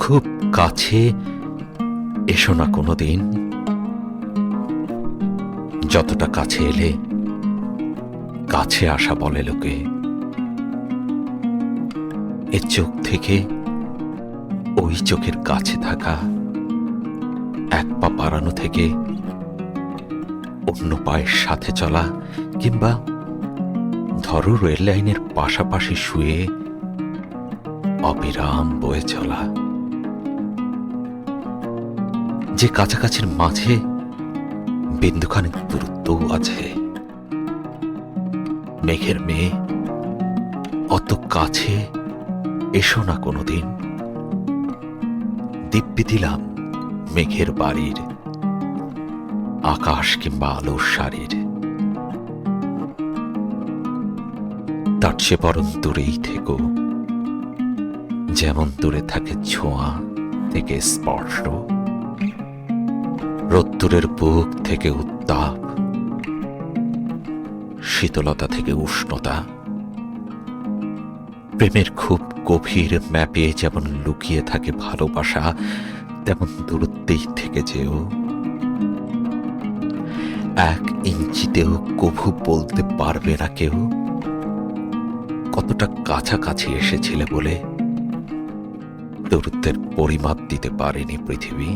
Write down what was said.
খুব কাছে এসো না কোনো দিন যতটা কাছে এলে কাছে আসা বলে লোকে। এ চোখ থেকে ওই চোখের কাছে থাকা এক পা বাড়ানো থেকে অন্য পায়ের সাথে চলা কিংবা ধরো রেল লাইনের পাশাপাশি শুয়ে অবিরাম বয়ে চলা। যে কাছাকাছির মাঝে বিন্দুখানিক দূরত্বও আছে। মেঘের মেয়ে, অত কাছে এসো না কোনোদিন। দিব্যি দিলাম মেঘের বাড়ির, আকাশ কিংবা আলোর শাড়ির তার সে বরং দূরেই থেকো। যেমন দূরে থাকে ছোঁয়া থেকে স্পর্শ। রোদ্দুরের বুক থেকে উত্তাপ, শীতলতা থেকে উষ্ণতা। প্রেমের খুব গভীর ম্যাপে যেমন লুকিয়ে থাকে ভালোবাসা, তেমন দূরত্বেই থেকে যেও। এক ইঞ্চিতেও কভু বলতে পারবে না কেউ। কতটা কাছাকাছি এসেছিলে বলে দূরত্বের পরিমাপ দিতে পারেনি পৃথিবী।